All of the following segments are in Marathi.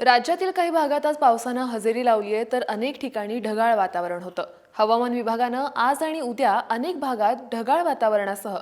राज्यातील काही भागात आज पावसानं हजेरी लावली आहे तर अनेक ठिकाणी ढगाळ वातावरण होतं. हवामान विभागानं आज आणि उद्या अनेक भागात ढगाळ वातावरणासह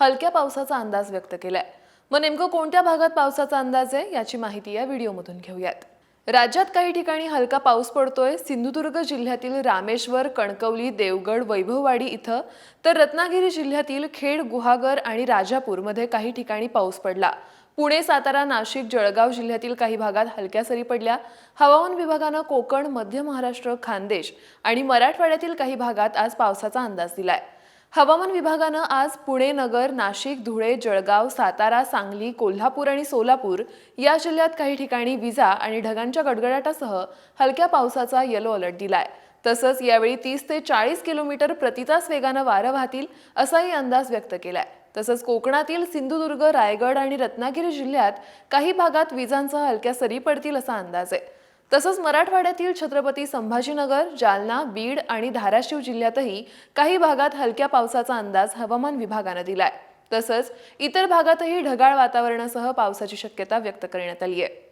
हलक्या पावसाचा अंदाज व्यक्त केलाय. मग नेमकं कोणत्या भागात पावसाचा अंदाज आहे याची माहिती या व्हिडिओमधून घेऊयात. राज्यात काही ठिकाणी हलका पाऊस पडतोय. सिंधुदुर्ग जिल्ह्यातील रामेश्वर कणकवली देवगड वैभववाडी इथं तर रत्नागिरी जिल्ह्यातील खेड गुहागर आणि राजापूरमध्ये काही ठिकाणी पाऊस पडला. पुणे सातारा नाशिक जळगाव जिल्ह्यातील काही भागात हलक्या सरी पडल्या. हवामान विभागानं कोकण मध्य महाराष्ट्र खानदेश आणि मराठवाड्यातील काही भागात आज पावसाचा अंदाज दिलाय. हवामान विभागानं आज पुणे नगर नाशिक धुळे जळगाव सातारा सांगली कोल्हापूर आणि सोलापूर या जिल्ह्यात काही ठिकाणी विजा आणि ढगांच्या गडगडाटासह हलक्या पावसाचा येलो अलर्ट दिलाय. तसंच यावेळी तीस ते चाळीस किलोमीटर प्रतितास वेगानं वारं वाहतील असाही अंदाज व्यक्त केलाय. तसंच कोकणातील सिंधुदुर्ग रायगड आणि रत्नागिरी जिल्ह्यात काही भागात विजांसह हलक्या सरी पडतील असा अंदाज आहे. तसंच मराठवाड्यातील छत्रपती संभाजीनगर जालना बीड आणि धाराशिव जिल्ह्यातही काही भागात हलक्या पावसाचा अंदाज हवामान विभागानं दिलाय. तसंच इतर भागातही ढगाळ वातावरणासह पावसाची शक्यता व्यक्त करण्यात आली आहे.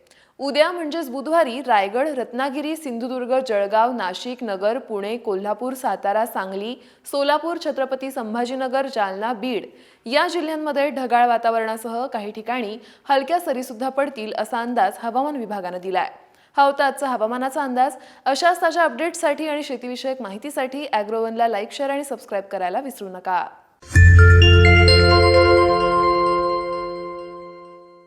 उद्या म्हणजेच बुधवारी रायगड रत्नागिरी सिंधुदुर्ग जळगाव नाशिक नगर पुणे कोल्हापूर सातारा सांगली सोलापूर छत्रपती संभाजीनगर जालना बीड या जिल्ह्यांमध्ये ढगाळ वातावरणासह काही ठिकाणी हलक्या सरीसुद्धा पडतील असा अंदाज हवामान विभागानं दिला आहे हा होता आजचा हवामानाचा अंदाज. अशाच ताज्या अपडेट्ससाठी आणि शेतीविषयक माहितीसाठी अॅग्रोवनला लाईक शेअर आणि सबस्क्राईब करायला विसरू नका.